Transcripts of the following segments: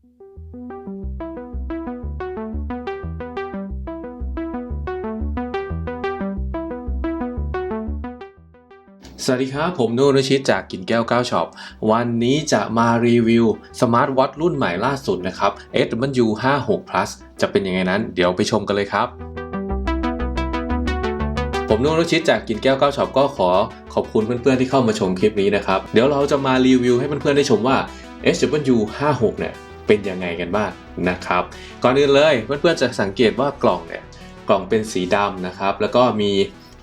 สวัสดีครับ ผมนุ่นชิตจากกินแก้ว9ช็อป วันนี้จะมารีวิว สมาร์ทวอทรุ่นใหม่ล่าสุดนะครับ SW56 Plus จะเป็นยังไงนั้น เดี๋ยวไปชมกันเลยครับ ผมนุ่นรชิตจากกินแก้ว9ช็อปก็ขอขอบคุณเพื่อนๆที่เข้ามาชมคลิปนี้นะครับ เดี๋ยวเราจะมารีวิวให้เพื่อนๆได้ชมว่า SW56 เนี่ย เป็นยังไงกันบ้างนะครับ ก่อนอื่นเลยเพื่อนๆจะสังเกตว่ากล่องเนี่ยกล่องเป็นสีดำนะครับ แล้วก็มี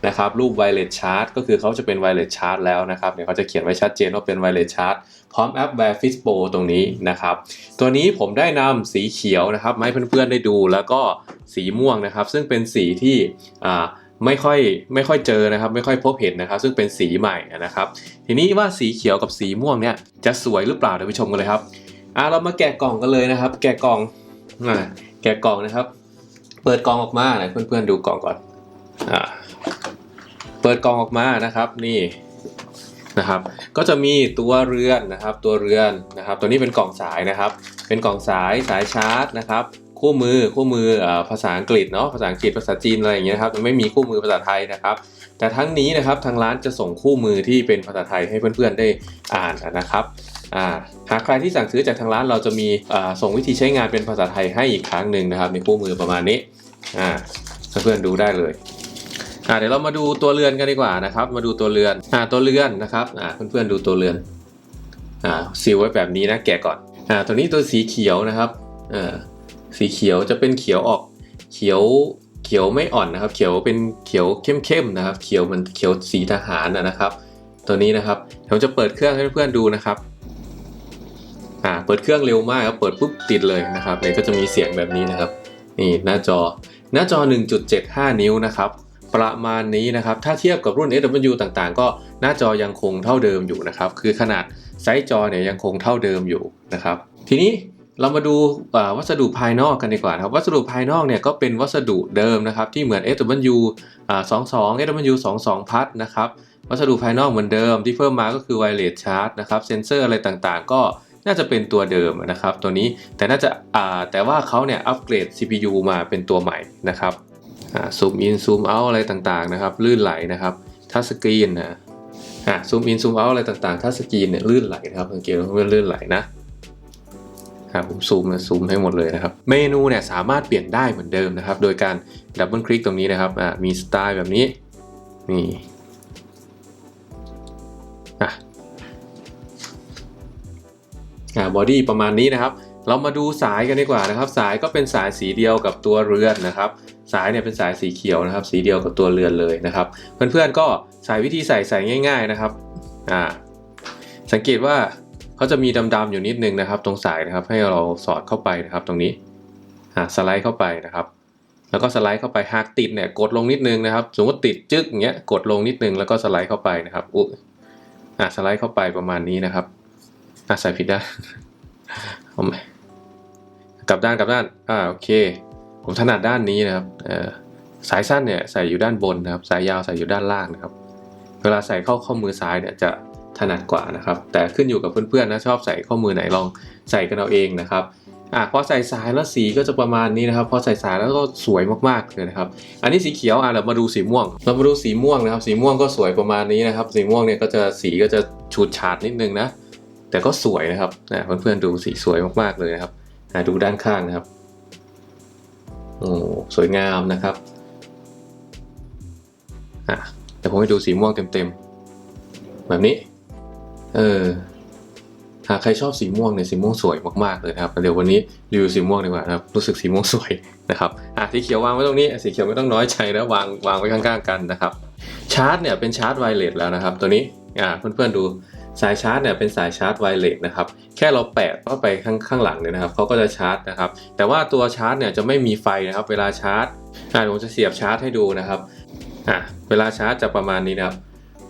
นะครับรูปไวเลสชาร์ตก็คือเขาจะเป็นไวเลสชาร์ตแล้วนะครับเดี๋ยวเขาจะเขียนไว้ชัดเจนว่าเป็นไวเลสชาร์ตพร้อมแอป w a r e f i s p o ตรงนี้นะครับ ตัวนี้ผมได้นำสีเขียวนะครับมาให้เพื่อนๆได้ดูแล้วก็สีม่วงนะครับ ซึ่งเป็นสีที่อ่าไม่ค่อยไม่ค่อยเจอนะครับ ไม่ค่อยพบเห็นนะครับ ซึ่งเป็นสีใหม่นะครับ ทีนี้ว่าสีเขียวกับสีม่วงเนี่ยจะสวยหรือเปล่าเดี๋ยวไปชมกันเลยครับ อ่าเรามาแกะกล่องกันเลยนะครับ แกะกล่องอ่าแกะกล่องนะครับ เปิดกล่องออกมานะเพื่อนๆดูกล่องก่อนอ่าเปิดกล่องออกมานะครับ นี่นะครับ ก็จะมีตัวเรือนนะครับ ตัวเรือนนะครับ ตัวนี้เป็นกล่องสายนะครับ เป็นกล่องสายสายชาร์จนะครับคู่มือคู่มือภาษาอังกฤษเนาะภาษาอังกฤษภาษาจีนอะไรอย่างเงี้ยครับมันไม่มีคู่มือภาษาไทยนะครับ แต่ทั้งนี้นะครับทางร้านจะส่งคู่มือที่เป็นภาษาไทยให้เพื่อนๆได้อ่านนะครับ หากใครที่สั่งซื้อจากทางร้านเราจะมีส่งวิธีใช้งานเป็นภาษาไทยให้อีกครั้งหนึ่งนะครับ ในคู่มือประมาณนี้เพื่อนๆดูได้เลยเดี๋ยวเรามาดูตัวเรือนกันดีกว่านะครับ มาดูตัวเรือนอตัวเรือนนะครับเพื่อนๆดูตัวเรือนอซีลไว้แบบนี้นะแกะก่อนอตัวนี้ตัวสีเขียวนะครับสีเขียวจะเป็นเขียวออกเขียวเขียวไม่อ่อนนะครับ เขียวเป็นเขียวเข้มๆนะครับ เขียวมือนเขียวสีทหารนะนะครับ ตัวนี้นะครับผมจะเปิดเครื่องให้เพื่อนๆดูนะครับ อ่าเปิดเครื่องเร็วมากครับเปิดปุ๊บติดเลยนะครับเนี่ยก็จะมีเสียงแบบนี้นะครับนี่หน้าจอหน้าจอ 1.75 นิ้วนะครับประมาณนี้นะครับถ้าเทียบกับรุ่น SW ต่างๆ ก็หน้าจอยังคงเท่าเดิมอยู่นะครับคือขนาดไซส์จอเนี่ยยังคงเท่าเดิมอยู่นะครับทีนี้เรามาดูวัสดุภายนอกกันดีกว่าครับวัสดุภายนอกเนี่ยก็เป็นวัสดุเดิมนะครับที่เหมือน SW อ่า22 SW 22พัดนะครับวัสดุภายนอกเหมือนเดิมที่เพิ่มมาก็คือไวเลสชาร์จนะครับเซนเซอร์อะไรต่างๆ ก็ น่าจะเป็นตัวเดิมนะครับ ตัวนี้แต่น่าจะอ่าแต่ว่าเขาเนี่ยอัปเกรด CPU มาเป็นตัวใหม่นะครับซูมอินซูมเอาอะไรต่างๆนะครับ ลื่นไหลนะครับทัชสกรีนนะอ่าซูมอินซูมเอาอะไรต่างๆทัชสกรีนเนี่ยลื่นไหลนะครับสังเกตว่ามันลื่นไหลนะครับผมซูมนะซูมให้หมดเลยนะครับ เมนูเนี่ยสามารถเปลี่ยนได้เหมือนเดิมนะครับ โดยการดับเบิลคลิกตรงนี้นะครับอ่ามีสไตล์แบบนี้นี่อะ บอดี้ประมาณนี้นะครับ เรามาดูสายกันดีกว่านะครับ สายก็เป็นสายสีเดียวกับตัวเรือนนะครับ สายเนี่ยเป็นสายสีเขียวนะครับ สีเดียวกับตัวเรือนเลยนะครับ เพื่อนๆก็ใส่วิธีใส่ใส่ง่าย ๆนะครับอ่าสังเกตว่าเขาจะมีดำๆอยู่นิดนึงนะครับ ตรงสายนะครับ ให้เราสอดเข้าไปนะครับ ตรงนี้อ่าสไลด์เข้าไปนะครับแล้วก็สไลด์เข้าไปหากติดเนี่ยกดลงนิดนึงนะครับสมมติติดจึ๊กอย่างเงี้ยกดลงนิดนึงแล้วก็สไลด์เข้าไปนะครับอุ๊อ่าสไลด์เข้าไปประมาณนี้นะครับ อ่าใส่ผิดด้านเอาใหม่กลับด้านกลับด้านอ่าโอเค ผมถนัดด้านนี้นะครับเอ่อสายสั้นเนี่ยใส่อยู่ด้านบนนะครับ สายยาวใส่อยู่ด้านล่างนะครับ เวลาใส่เข้าข้อมือซ้ายเนี่ยจะถนัดกว่านะครับ แต่ขึ้นอยู่กับเพื่อนๆนะชอบใส่ข้อมือไหนลองใส่กันเอาเองนะครับอะพอใส่สายแล้วสีก็จะประมาณนี้นะครับพอใส่สายแล้วก็สวยมากๆเลยนะครับ อันนี้สีเขียวอะเรามาดูสีม่วง เรามาดูสีม่วงนะครับ สีม่วงก็สวยประมาณนี้นะครับ สีม่วงเนี่ยก็จะสีก็จะฉูดฉาดนิดนึงนะ แต่ก็สวยนะครับนะเพื่อนๆดูสีสวยมากๆเลยนะครับอะดูด้านข้างนะครับโอ้สวยงามนะครับอะเดี๋ยวผมให้ดูสีม่วงเต็มๆแบบนี้เออหากใครชอบสีม่วงเนี่ยสีม่วงสวยมากๆเลยนะครับเดี๋ยววันนี้รีวิวสีม่วงดีกว่านะครับรู้สึกสีม่วงสวยนะครับอะสีเขียววางไว้ตรงนี้สีเขียวไม่ต้องน้อยใจนะวางวางไว้ข้างๆกันนะครับชาร์จเนี่ยเป็นชาร์จไวเลสแล้วนะครับ ตัวนี้อ่าเพื่อนๆดู สายชาร์จเนี่ยเป็นสายชาร์จไวเลสนะครับแค่เราแปะเข้าไปข้างข้างหลังเนี่ยนะครับเขาก็จะชาร์จนะครับแต่ว่าตัวชาร์จเนี่ยจะไม่มีไฟนะครับเวลาชาร์จอ่าผมจะเสียบชาร์จให้ดูนะครับอ่าเวลาชาร์จจะประมาณนี้นะครับ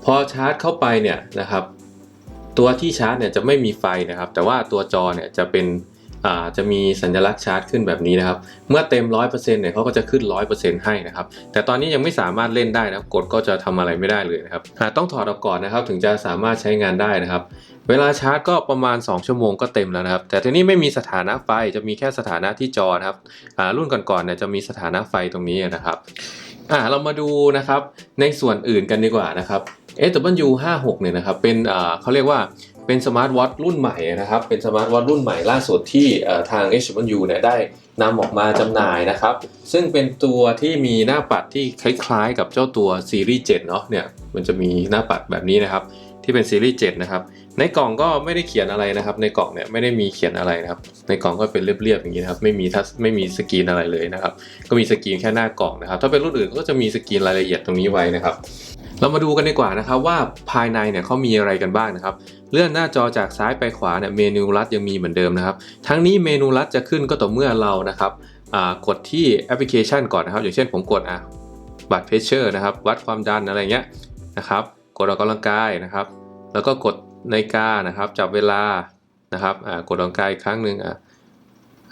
พอชาร์จเข้าไปเนี่ยนะครับตัวที่ชาร์จเนี่ยจะไม่มีไฟนะครับแต่ว่าตัวจอเนี่ยจะเป็น จะมีสัญลักษณ์ชาร์จขึ้นแบบนี้นะครับ เมื่อเต็ม 100%เนี่ยเขาก็จะขึ้น 100%ให้นะครับ แต่ตอนนี้ยังไม่สามารถเล่นได้นะกดก็จะทำอะไรไม่ได้เลยนะครับต้องถอดออกก่อนนะครับ ถึงจะสามารถใช้งานได้นะครับ เวลาชาร์จก็ประมาณ 2 ชั่วโมงก็เต็มแล้วนะครับ แต่ทีนี้ไม่มีสถานะไฟจะมีแค่สถานะที่จอนะครับรุ่นก่อนๆเนี่ยจะมีสถานะไฟตรงนี้นะครับอ่าเรามาดูนะครับในส่วนอื่นกันดีกว่านะครับ SW56 เนี่ยนะครับเป็นเขาเรียกว่า เป็นสมาร์ทวอทรุ่นใหม่นะครับ เป็นสมาร์ทวอทรุ่นใหม่ล่าสุดที่ทาง HW เนี่ยได้นำออกมาจำหน่ายนะครับ ซึ่งเป็นตัวที่มีหน้าปัดที่คล้ายๆ กับเจ้าตัวซีรีส์7เนาะเนี่ยมันจะมีหน้าปัดแบบนี้นะครับ ที่เป็นซีรีส์7นะครับ ในกล่องก็ไม่ได้เขียนอะไรนะครับ ในกล่องเนี่ยไม่ได้มีเขียนอะไรนะครับ ในกล่องก็เป็นเรียบๆอย่างนี้นะครับ ไม่มีทัชไม่มีสกรีนอะไรเลยนะครับ ก็มีสกรีนแค่หน้ากล่องนะครับ ถ้าเป็นรุ่นอื่นก็จะมีสกรีนรายละเอียดตรงนี้ไว้นะครับ เรามาดูกันดีกว่านะครับว่าภายในเนี่ยเขามีอะไรกันบ้างนะครับ เลื่อนหน้าจอจากซ้ายไปขวาเนี่ยเมนูลัดยังมีเหมือนเดิมนะครับ ทั้งนี้เมนูลัดจะขึ้นก็ต่อเมื่อเรานะครับกดที่แอปพลิเคชันก่อนนะครับ อย่างเช่นผมกดอะบัตรเพชเชอร์นะครับ วัดความดันอะไรเงี้ยนะครับ กดออกกำลังกายนะครับ แล้วก็กดนาฬิกานะครับ จับเวลานะครับกดออกกำลังกายอีกครั้งหนึ่งอะ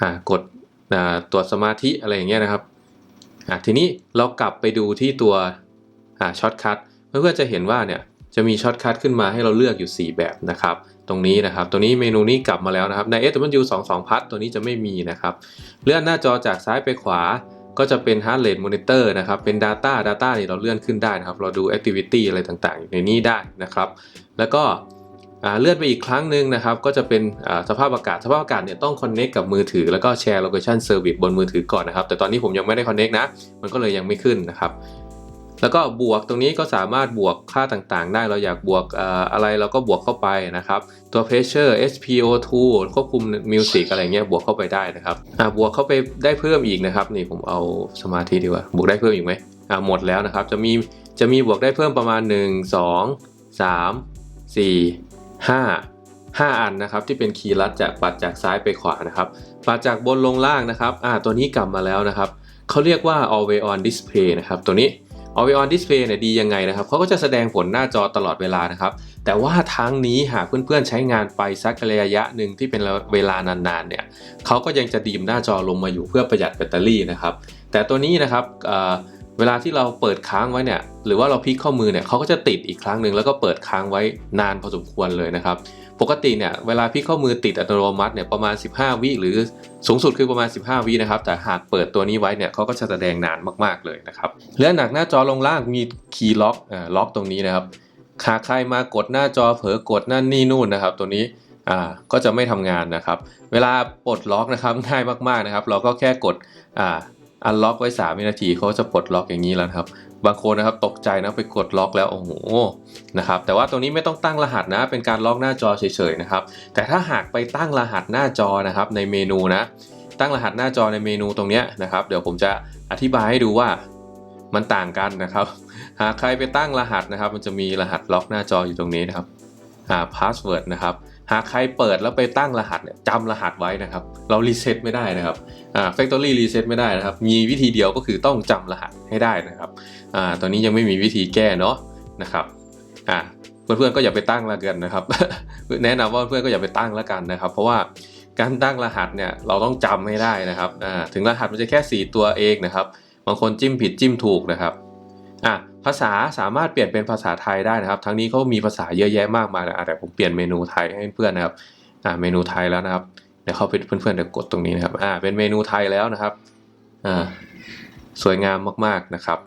อ่ากดตรวจสมาธิอะไรอย่างเงี้ยนะครับทีนี้เรากลับไปดูที่ตัวช็อตคัทเพื่อนๆจะเห็นว่าเนี่ย จะมีช็อตคัทขึ้นมาให้เราเลือกอยู่ 4 แบบนะครับตรงนี้นะครับตัวนี้เมนูนี้กลับมาแล้วนะครับใน SW22 พัทตัวนี้จะไม่มีนะครับเลื่อนหน้าจอจากซ้ายไปขวาก็จะเป็น Heart Rate Monitor นะครับ เป็น Data Data นี่เราเลื่อนขึ้นได้นะครับ เราดู Activity อะไรต่างๆในนี้ได้นะครับ แล้วก็เลื่อนไปอีกครั้งหนึ่งนะครับ ก็จะเป็นสภาพอากาศ สภาพอากาศเนี่ยต้อง Connect กับมือถือ แล้วก็แชร์ Location Service บนมือถือก่อนนะครับ แต่ตอนนี้ผมยังไม่ได้ Connect นะ มันก็เลยยังไม่ขึ้นนะครับ แล้วก็บวกตรงนี้ก็สามารถบวกค่าต่างๆ ได้เราอยากบวกอะไรเราก็บวกเข้าไปนะครับ ตัว pressure SPO2 ควบคุม music อะไรเงี้ยบวกเข้าไปได้นะครับบวกเข้าไปได้เพิ่มอีกนะครับ นี่ผมเอาสมาธิดีกว่า บวกได้เพิ่มอีกไหมหมดแล้วนะครับ จะมีจะมีบวกได้เพิ่มประมาณ 1 2 3 4 5 5 อันนะครับที่เป็นคีย์ลัดจากปัดจากซ้ายไปขวานะครับปัดจากบนลงล่างนะครับอ่าตัวนี้กลับมาแล้วนะครับเขาเรียกว่า always on display นะครับตัวนี้ Always on Display เนี่ยดียังไงนะครับเขาก็จะแสดงผลหน้าจอตลอดเวลานะครับ แต่ว่าทั้งนี้หากเพื่อนๆใช้งานไปสักระยะหนึ่งที่เป็นเวลานานๆเนี่ยเขาก็ยังจะดีมหน้าจอลงมาอยู่เพื่อประหยัดแบตเตอรี่นะครับ แต่ตัวนี้นะครับเเวลาที่เราเปิดค้างไว้เนี่ยหรือว่าเราพลิกข้อมือเนี่ยเขาก็จะติดอีกครั้งหนึ่งแล้วก็เปิดค้างไว้นานพอสมควรเลยนะครับ ปกติเนี่ยเวลาพลิกข้อมือติดอัตโนมัติเนี่ยประมาณ 15 วิหรือสูงสุดคือประมาณ 15 วินะครับ แต่หากเปิดตัวนี้ไว้เนี่ยเขาก็จะแสดงนานมากๆเลยนะครับเลื่อนหนักหน้าจอลงล่างมีคีย์ล็อกอ่าล็อกตรงนี้นะครับหากใครมากดหน้าจอเผลอกดนั่นนี่นู่นนะครับ ตัวนี้อ่าก็จะไม่ทำงานนะครับ เวลาปลดล็อกนะครับง่ายมากๆนะครับ เราก็แค่กดอ่าอันล็อกไว้3วินาทีเขาจะปลดล็อกอย่างนี้แล้วครับ บางคนนะครับตกใจนะไปกดล็อกแล้วโอ้โหนะครับแต่ว่าตรงนี้ไม่ต้องตั้งรหัสนะ เป็นการล็อกหน้าจอเฉยๆนะครับแต่ถ้าหากไปตั้งรหัสหน้าจอนะครับในเมนูนะ ตั้งรหัสหน้าจอในเมนูตรงนี้นะครับเดี๋ยวผมจะอธิบายให้ดูว่ามันต่างกันนะครับ หากใครไปตั้งรหัสนะครับ มันจะมีรหัสล็อกหน้าจออยู่ตรงนี้นะครับอ่าพาสเวิร์ดนะครับ หากใครเปิดแล้วไปตั้งรหัสเนี่ยจำรหัสไว้นะครับ เรารีเซ็ตไม่ได้นะครับอ่า factory reset ไม่ได้นะครับ มีวิธีเดียวก็คือต้องจำรหัสให้ได้นะครับอ่าตอนนี้ยังไม่มีวิธีแก้เนาะนะครับอ่าเพื่อนๆก็อย่าไปตั้งละกันนะครับ แนะนำว่าเพื่อนก็อย่าไปตั้งละกันนะครับ เพราะว่าการตั้งรหัสเนี่ยเราต้องจำให้ได้นะครับอ่าถึงรหัสมันจะแค่ 4 ตัวเองนะครับ บางคนจิ้มผิดจิ้มถูกนะครับอะ ภาษาสามารถเปลี่ยนเป็นภาษาไทยได้นะครับ ทั้งนี้เขามีภาษาเยอะแยะมากมายนะอะแต่ผมเปลี่ยนเมนูไทยให้เพื่อนนะครับอ่าเมนูไทยแล้วนะครับเดี๋ยวเข้าไปเพื่อนๆเดี๋ยวกดตรงนี้นะครับอ่าเป็นเมนูไทยแล้วนะครับอ่าสวยงามมากๆนะครับ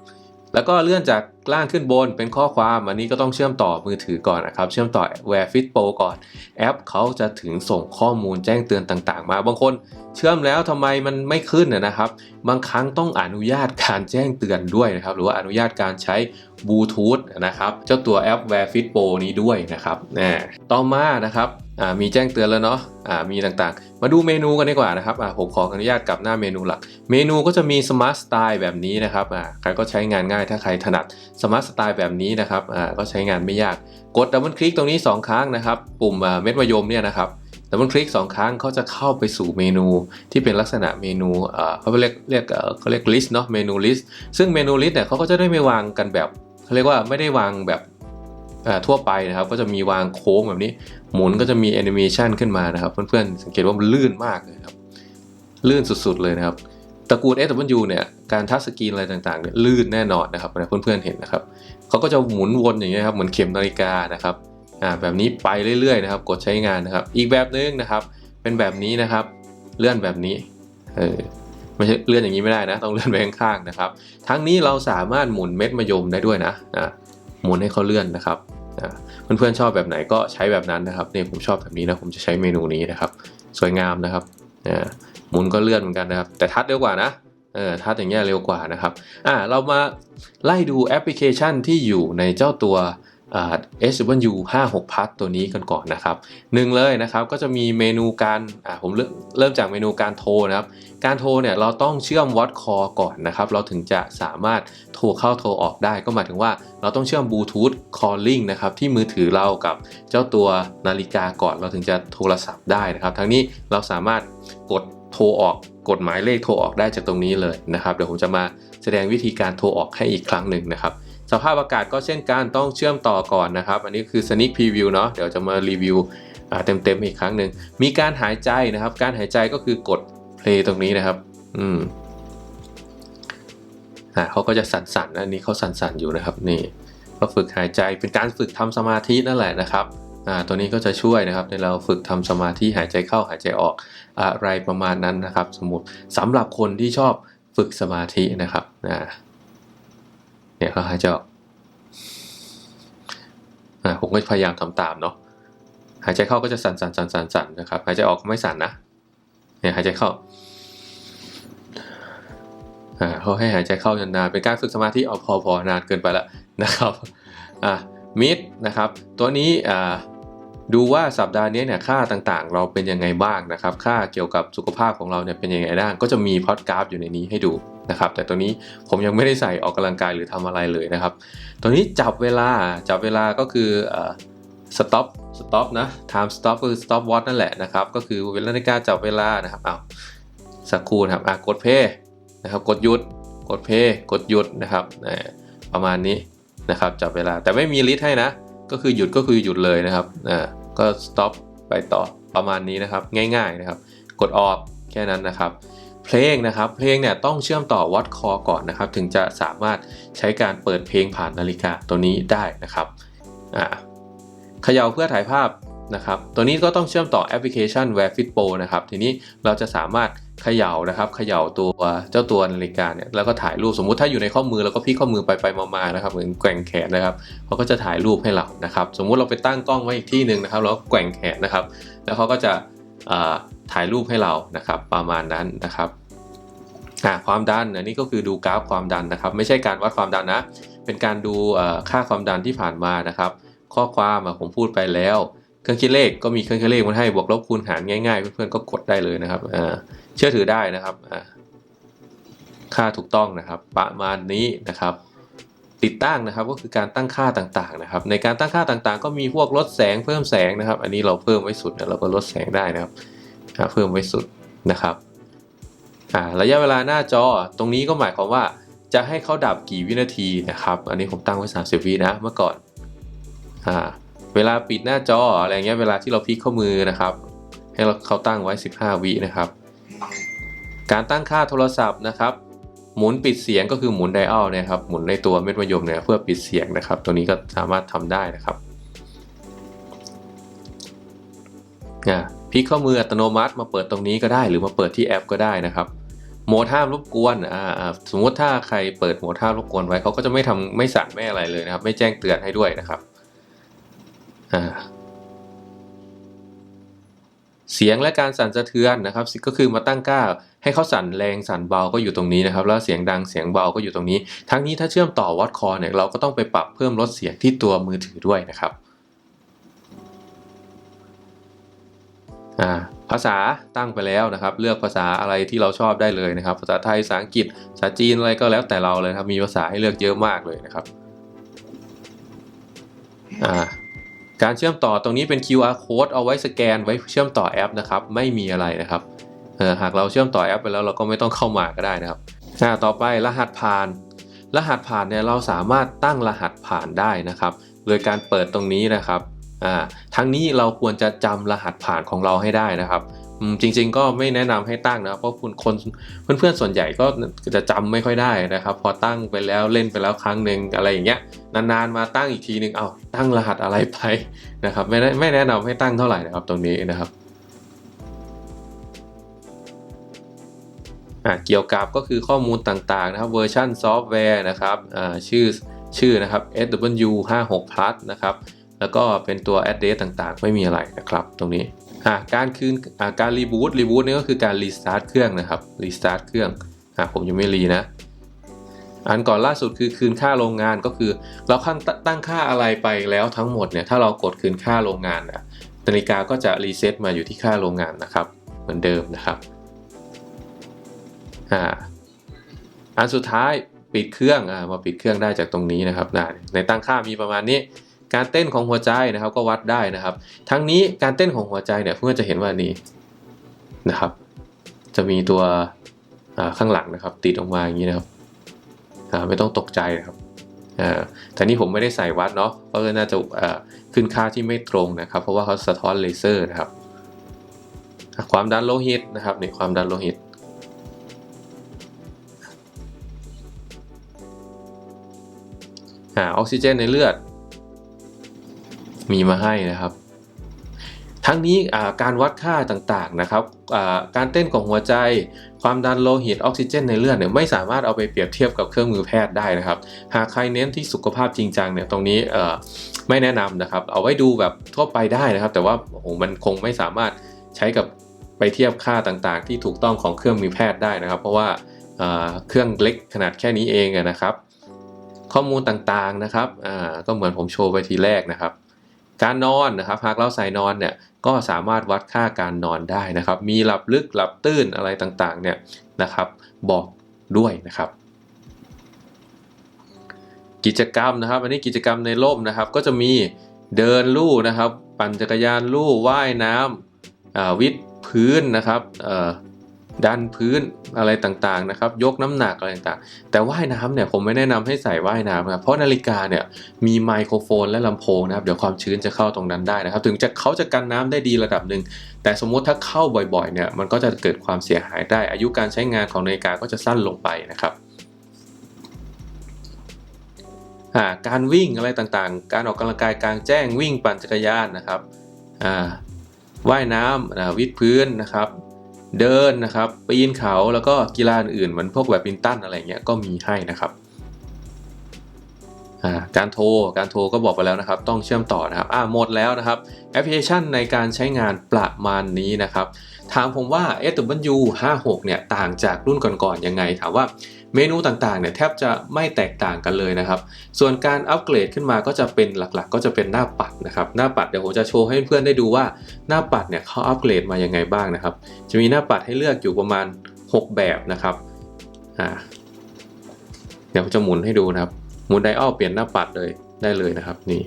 แล้วก็เลื่อนจากล่างขึ้นบนเป็นข้อความ อันนี้ก็ต้องเชื่อมต่อมือถือก่อนนะครับ เชื่อมต่อ Wear Fit Pro ก่อนแอปเขาจะถึงส่งข้อมูลแจ้งเตือนต่างๆ มา บางคนเชื่อมแล้วทำไมมันไม่ขึ้นนะครับ บางครั้งต้องอนุญาตการแจ้งเตือนด้วยนะครับ หรือว่าอนุญาตการใช้บลูทูธนะครับ เจ้าตัวแอป Wear Fit Pro นี้ด้วยนะครับแน่ต่อมานะครับอ่ามีแจ้งเตือนแล้วเนาะอ่ามีต่างๆ มาดูเมนูกันดีกว่านะครับอ่าผมขออนุญาตกลับหน้าเมนูหลัก เมนูก็จะมี Smart Style แบบนี้นะครับอ่าใครก็ใช้งานง่ายถ้าใครถนัด Smart Style แบบนี้นะครับอ่าก็ใช้งานไม่ยาก กดดับเบิลคลิกตรงนี้ 2 ครั้งนะครับ ปุ่มเม็ดมะยมเนี่ยนะครับดับเบิลคลิก2ครั้งเขาจะเข้าไปสู่เมนูที่เป็นลักษณะเมนูอ่าเขาเรียกเรียกเอ่อเขาเรียก list เนาะเมนู list ซึ่งเมนู list เนี่ยเขาก็จะได้ไม่วางกันแบบเขาเรียกว่าไม่ได้วางแบบ ทั่วไปนะครับก็จะมีวางโค้งแบบนี้ หมุนก็จะมีแอนิเมชันขึ้นมานะครับ เพื่อนๆสังเกตว่ามันลื่นมากเลยครับ ลื่นสุดๆเลยนะครับตระกูล SW เนี่ยการทัชสกรีนอะไรต่างๆเนี่ยลื่นแน่นอนนะครับเพื่อนๆเห็นนะครับเขาก็จะหมุนวนอย่างเงี้ยครับเหมือนเข็มนาฬิกานะครับอ่าแบบนี้ไปเรื่อยๆนะครับ กดใช้งานนะครับ อีกแบบนึงนะครับ เป็นแบบนี้นะครับ เลื่อนแบบนี้เออไม่ใช่เลื่อนอย่างนี้ไม่ได้นะ ต้องเลื่อนไปข้างๆนะครับ ทั้งนี้เราสามารถหมุนเม็ดมะยมได้ด้วยนะอ่าหมุนให้เขาเลื่อนนะครับ นะเพื่อนๆชอบแบบไหนก็ใช้แบบนั้นนะครับเนี่ยผมชอบแบบนี้นะผมจะใช้เมนูนี้นะครับ สวยงามนะครับนะหมุนก็เลื่อนเหมือนกันนะครับ แต่ทัดเร็วกว่านะเออทัดอย่างเงี้ยเร็วกว่านะครับอ่าเรามาไล่ดูแอปพลิเคชันที่อยู่ในเจ้าตัว SW 56 Plus ตัวนี้กันก่อนนะครับหนึ่งเลยนะครับก็จะมีเมนูการผมเริ่มเริ่มจากเมนูการโทรนะครับการโทรเนี่ยเราต้องเชื่อมวอตคอก่อนนะครับเราถึงจะสามารถโทรเข้าโทรออกได้ ก็หมายถึงว่าเราต้องเชื่อมบลูทูธคอลลิ่งนะครับที่มือถือเรากับเจ้าตัวนาฬิกาก่อนเราถึงจะโทรศัพท์ได้นะครับ ทั้งนี้เราสามารถกดโทรออกกดหมายเลขโทรออกได้จากตรงนี้เลยนะครับ เดี๋ยวผมจะมาแสดงวิธีการโทรออกให้อีกครั้งหนึ่งนะครับ สภาพอากาศก็เช่นกันต้องเชื่อมต่อก่อนนะครับ อันนี้คือ sneak preview เนาะเดี๋ยวจะมารีวิวเต็มๆอีกครั้งหนึ่งมีการหายใจนะครับ การหายใจก็คือกด play ตรงนี้นะครับ อืมอ่าเขาก็จะสั่นๆอันนี้เขาสั่นๆอยู่นะครับนี่ก็ฝึกหายใจเป็นการฝึกทำสมาธินั่นแหละนะครับอ่าตัวนี้ก็จะช่วยนะครับในเราฝึกทำสมาธิหายใจเข้าหายใจออกอะไรประมาณนั้นนะครับ สมมติสำหรับคนที่ชอบฝึกสมาธินะครับอ่า เนี่ยเขาหายใจออกอ่าผมก็พยายามทำตามเนาะหายใจเข้าก็จะสั่นๆๆๆๆนะครับ หายใจออกไม่สั่นนะเนี่ยหายใจเข้าอ่าเขาให้หายใจเข้านานๆเป็นการฝึกสมาธิเอาพอพอนานเกินไปแล้วนะครับอ่ามิดนะครับ ตัวนี้อ่าดูว่าสัปดาห์นี้เนี่ยค่าต่างๆ เราเป็นยังไงบ้างนะครับ ค่าเกี่ยวกับสุขภาพของเราเนี่ยเป็นยังไงบ้างก็จะมีพอดกราฟอยู่ในนี้ให้ดู นะครับ แต่ตัวนี้ผมยังไม่ได้ใส่ออกกำลังกายหรือทำอะไรเลยนะครับ ตัวนี้จับเวลาจับเวลาก็คืออ่า stop stop นะ time stop ก็คือ stop watch นั่นแหละนะครับ ก็คือเวลาในการจับเวลานะครับเอาสักครู่นะครับอะกดเพย์นะครับ กดหยุด กดเพย์กดหยุดนะครับประมาณนี้นะครับ จับเวลาแต่ไม่มีลิสต์ให้นะ ก็คือหยุดก็คือหยุดเลยนะครับอ่าก็ stop ไปต่อประมาณนี้นะครับ ง่าย ๆนะครับ กดออกแค่นั้นนะครับ เพลงนะครับเพลงเนี่ยต้องเชื่อมต่อวัดคอก่อนนะครับ ถึงจะสามารถใช้การเปิดเพลงผ่านนาฬิกาตัวนี้ได้นะครับอ่าเขย่าเพื่อถ่ายภาพนะครับ ตัวนี้ก็ต้องเชื่อมต่อแอปพลิเคชัน Wear Fit Pro นะครับ ทีนี้เราจะสามารถเขย่านะครับ เขย่าตัวเจ้าตัวนาฬิกาเนี่ย แล้วก็ถ่ายรูป สมมุติถ้าอยู่ในข้อมือเราก็พลิกข้อมือไปไปมาๆนะครับ เหมือนแกว่งแขนนะครับเขาก็จะถ่ายรูปให้เรา นะครับ สมมุติเราไปตั้งกล้องไว้อีกที่หนึ่งนะครับ แล้วแกว่งแขนนะครับ แล้วเขาก็จะ ถ่ายรูปให้เรานะครับประมาณนั้นนะครับความดันอันนี้ก็คือดูกราฟความดันนะครับ ไม่ใช่การวัดความดันนะ เป็นการดูค่าความดันที่ผ่านมานะครับ ข้อความผมพูดไปแล้ว เครื่องคิดเลขก็มีเครื่องคิดเลขมันให้บวกลบคูณหารง่ายๆ เพื่อนๆก็กดได้เลยนะครับเชื่อถือได้นะครับค่าถูกต้องนะครับ ประมาณนี้นะครับ ติดตั้งนะครับ ก็คือการตั้งค่าต่างๆนะครับ ในการตั้งค่าต่างๆ ก็มีพวกลดแสงเพิ่มแสงนะครับ อันนี้เราเพิ่มไว้สุดเราก็ลดแสงได้นะครับเพิ่มไว้สุดนะครับระยะเวลาหน้าจอตรงนี้ก็หมายความว่าจะให้เขาดับกี่วินาทีนะครับ อันนี้ผมตั้งไว้ 30 วินะเมื่อก่อนอ่าเวลาปิดหน้าจออะไรเงี้ยเวลาที่เราพลิกข้อมือนะครับ ให้เราเขาตั้งไว้ 15 วินะครับ การตั้งค่าโทรศัพท์นะครับ หมุนปิดเสียงก็คือหมุนไดอัลนี่ยครับหมุนในตัวเม็ดมะยมเนี่ยเพื่อปิดเสียงนะครับ ตัวนี้ก็สามารถทำได้นะครับพลิกข้อมืออัตโนมัติมาเปิดตรงนี้ก็ได้หรือมาเปิดที่แอปก็ได้นะครับโหมดห้ามรบกวนอ่าสมมติถ้าใครเปิดโหมดห้ามรบกวนไว้เขาก็จะไม่ทำไม่สั่นไม่อะไรเลยนะครับ ไม่แจ้งเตือนให้ด้วยนะครับอ่า เสียงและการสั่นสะเทือนนะครับก็คือมาตั้งค่าให้เขาสั่นแรงสั่นเบาก็อยู่ตรงนี้นะครับแล้วเสียงดังเสียงเบาก็อยู่ตรงนี้ ทั้งนี้ถ้าเชื่อมต่อวัดคอเนี่ยเราก็ต้องไปปรับเพิ่มลดเสียงที่ตัวมือถือด้วยนะครับภาษาตั้งไปแล้วนะครับ เลือกภาษาอะไรที่เราชอบได้เลยนะครับ ภาษาไทยภาษาอังกฤษภาษาจีนอะไรก็แล้วแต่เราเลยครับมีภาษาให้เลือกเยอะมากเลยนะครับอ่า การเชื่อมต่อตรงนี้เป็น QR code เอาไว้สแกนไว้เชื่อมต่อแอปนะครับ ไม่มีอะไรนะครับหากเราเชื่อมต่อแอปไปแล้วเราก็ไม่ต้องเข้ามาก็ได้นะครับต่อไปรหัสผ่าน รหัสผ่านเนี่ยเราสามารถตั้งรหัสผ่านได้นะครับ โดยการเปิดตรงนี้นะครับทั้งนี้เราควรจะจำรหัสผ่านของเราให้ได้นะครับ จริง ๆ ก็ไม่แนะนำให้ตั้งนะครับเพราะคุณคนเพื่อนๆส่วนใหญ่ก็จะจำไม่ค่อยได้นะครับ พอตั้งไปแล้วเล่นไปแล้วครั้งหนึ่งอะไรอย่างเงี้ยนานๆมาตั้งอีกทีหนึ่งเอาตั้งรหัสอะไรไปนะครับไม่ได้ไม่แนะนำให้ตั้งเท่าไหร่นะครับตรงนี้นะครับเกี่ยวกับก็คือข้อมูลต่างๆนะครับเวอร์ชันซอฟต์แวร์นะครับชื่อชื่อนะครับ SW56 Plus นะครับแล้วก็เป็นตัว address ต่างๆ ไม่มีอะไรนะครับตรงนี้ อ่าการคืนอ่าการรีบูตรีบูตนี่ก็คือการรีสตาร์ทเครื่องนะครับรีสตาร์ทเครื่องอ่าผมยังไม่รีนะ อันก่อนล่าสุดคือคืนค่าโรงงานก็คือ เราขั้นตั้งค่าอะไรไปแล้วทั้งหมดเนี่ยถ้าเรากดคืนค่าโรงงานนะนาฬิกาก็จะรีเซ็ตมาอยู่ที่ค่าโรงงานนะครับ เหมือนเดิมนะครับอ่าอันสุดท้ายปิดเครื่องอ่ามาปิดเครื่องได้จากตรงนี้นะครับนะในตั้งค่ามีประมาณนี้ การเต้นของหัวใจนะครับก็วัดได้นะครับ ทั้งนี้การเต้นของหัวใจเนี่ยเพื่อนจะเห็นว่านี่นะครับ จะมีตัวข้างหลังนะครับ ติดออกมาอย่างนี้นะครับไม่ต้องตกใจนะครับแต่นี่ผมไม่ได้ใส่วัดเนาะเพราะว่าน่าจะขึ้นค่าที่ไม่ตรงนะครับ เพราะว่าเขาสะท้อนเลเซอร์นะครับ ความดันโลหิตนะครับในความดันโลหิตออกซิเจนในเลือด มีมาให้นะครับ ทั้งนี้การวัดค่าต่างๆนะครับการเต้นของหัวใจ ความดันโลหิตออกซิเจนในเลือดเนี่ยไม่สามารถเอาไปเปรียบเทียบกับเครื่องมือแพทย์ได้นะครับ หากใครเน้นที่สุขภาพจริงจังเนี่ยตรงนี้ไม่แนะนำนะครับ เอาไว้ดูแบบทั่วไปได้นะครับ แต่ว่าโอ้โหมันคงไม่สามารถใช้กับไปเทียบค่าต่างๆ ที่ถูกต้องของเครื่องมือแพทย์ได้นะครับ เพราะว่าเครื่องเล็กขนาดแค่นี้เองนะครับ ข้อมูลต่างๆนะครับก็เหมือนผมโชว์ไปทีแรกนะครับ การนอนนะครับหากเราใส่นอนเนี่ยก็สามารถวัดค่าการนอนได้นะครับ มีหลับลึกหลับตื้นอะไรต่างๆเนี่ยนะครับบอกด้วยนะครับ กิจกรรมนะครับ อันนี้กิจกรรมในร่มนะครับ ก็จะมีเดินลู่นะครับ ปั่นจักรยานลู่ว่ายน้ำวิดพื้นนะครับ ดันพื้นอะไรต่างๆนะครับ ยกน้ำหนักอะไรต่างๆ แต่ว่ายน้ำเนี่ยผมไม่แนะนำให้ใส่ว่ายน้ำนะครับเพราะนาฬิกาเนี่ยมีไมโครโฟนและลำโพงนะครับเดี๋ยวความชื้นจะเข้าตรงนั้นได้นะครับ ถึงจะเขาจะกันน้ำได้ดีระดับหนึ่งแต่สมมุติถ้าเข้าบ่อยๆเนี่ยมันก็จะเกิดความเสียหายได้ อายุการใช้งานของนาฬิกาก็จะสั้นลงไปนะครับการวิ่งอะไรต่างๆ การออกกำลังกายกลางแจ้งวิ่งปั่นจักรยานนะครับว่ายน้ำวิดพื้นนะครับ เดินนะครับปีนเขาแล้วก็กีฬาอื่นเหมือนพวกแบบบินตันอะไรเงี้ยก็มีให้นะครับการโทร การโทรก็บอกไปแล้วนะครับ ต้องเชื่อมต่อนะครับ อ่าหมดแล้วนะครับ แอปพลิเคชันในการใช้งานประมาณนี้นะครับ ถามผมว่า SW56 เนี่ย ต่างจากรุ่นก่อนๆยังไง ถามว่า เมนูต่างๆเนี่ยแทบจะไม่แตกต่างกันเลยนะครับ ส่วนการอัปเกรดขึ้นมาก็จะเป็นหลักๆ ก็จะเป็นหน้าปัดนะครับหน้าปัดเดี๋ยวผมจะโชว์ให้เพื่อนๆได้ดูว่าหน้าปัดเนี่ยเขาอัปเกรดมายังไงบ้างนะครับ จะมีหน้าปัดให้เลือกอยู่ประมาณ 6 แบบนะครับอ่าเดี๋ยวผมจะหมุนให้ดูนะครับหมุนไดอัลเปลี่ยนหน้าปัดเลยได้เลยนะครับนี่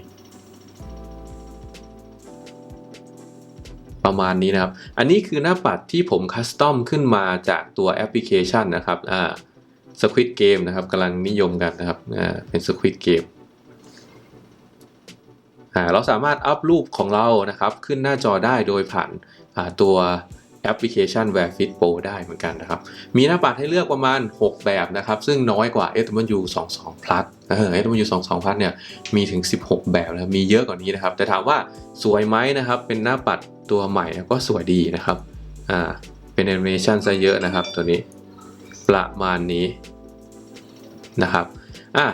ประมาณนี้นะครับ อันนี้คือหน้าปัดที่ผมคัสตอมขึ้นมาจากตัวแอปพลิเคชันนะครับ อ่า สควิตเกมนะครับกำลังนิยมกันนะครับอ่าเป็นสควิตเกมอ่าเราสามารถอัพรูปของเรานะครับ ขึ้นหน้าจอได้โดยผ่านอ่าตัวแอปพลิเคชัน w e a r Fit Pro ได้เหมือนกันนะครับ มีหน้าปัดให้เลือกประมาณ 6 แบบนะครับ ซึ่งน้อยกว่า SW22 Plus เออ SW22 Plus เนี่ยมีถึง 16 แบบแล้วมีเยอะกว่านี้นะครับ แต่ถามว่าสวยไหมนะครับ เป็นหน้าปัดตัวใหม่ก็สวยดีนะครับ อ่า เป็นแอนิเมชันซะเยอะนะครับตัวนี้ ประมาณนี้นะครับอะ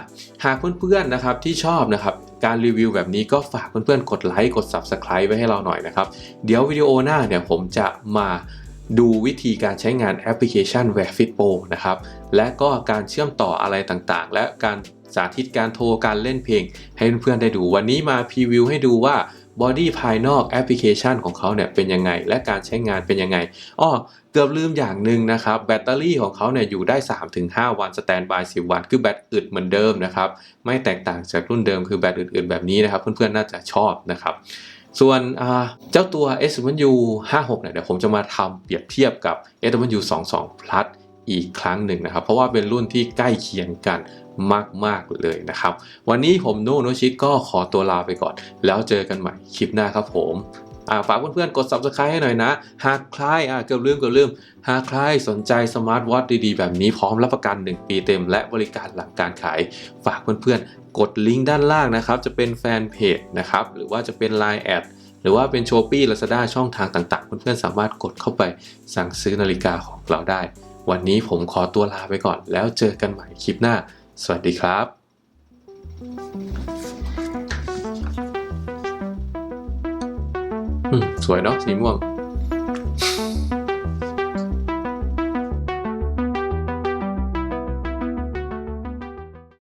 หากเพื่อนๆนะครับที่ชอบนะครับการรีวิวแบบนี้ก็ฝากเพื่อนๆกดไลค์กด Subscribe ไว้ให้เราหน่อยนะครับ เดี๋ยววิดีโอหน้าเนี่ยผมจะมาดูวิธีการใช้งานแอปพลิเคชัน w e a r Fit Pro นะครับ และก็การเชื่อมต่ออะไรต่างๆ และการสาธิตการโทรการเล่นเพลง ให้เพื่อนๆได้ดูวันนี้มาพรีวิวให้ดูว่า บอดี้ภายนอกแอปพลิเคชันของเขาเนี่ยเป็นยังไง และการใช้งานเป็นยังไงอ้อเกือบลืมอย่างหนึ่งนะครับแบตเตอรี่ของเขาเนี่ยอยู่ได้ 3-5 วันสแตนบาย 10 วัน คือแบตอึดเหมือนเดิมนะครับ ไม่แตกต่างจากรุ่นเดิมคือแบตอื่นๆแบบนี้นะครับ เพื่อนๆน่าจะชอบนะครับส่วนเจ้าตัว SW56 เนี่ยเดี๋ยวผมจะมาทำเปรียบเทียบกับ SW22 Plus อีกครั้งหนึ่งนะครับ เพราะว่าเป็นรุ่นที่ใกล้เคียงกัน มาก ๆ เลยนะครับ วันนี้ผมโนโนชิก็ขอตัวลาไปก่อน แล้วเจอกันใหม่คลิปหน้าครับผมฝากเพื่อนๆ กด subscribe ให้หน่อยนะ หากใครเกือบลืมเกือบลืม หากใครสนใจสมาร์ทวอทดีๆ แบบนี้พร้อมรับประกัน 1 ปีเต็ม และบริการหลังการขาย ฝากเพื่อนๆ กดลิงก์ด้านล่างนะครับ จะเป็นแฟนเพจนะครับ หรือว่าจะเป็น Line แอดหรือว่าเป็น s h อ p e e Lazada ช่องทางต่างๆ เพื่อนๆ สามารถกดเข้าไปสั่งซื้อนาฬิกาของเราได้ วันนี้ผมขอตัวลาไปก่อน แล้วเจอกันใหม่คลิปหน้า สวัสดีครับสวยเนาะสีม่วง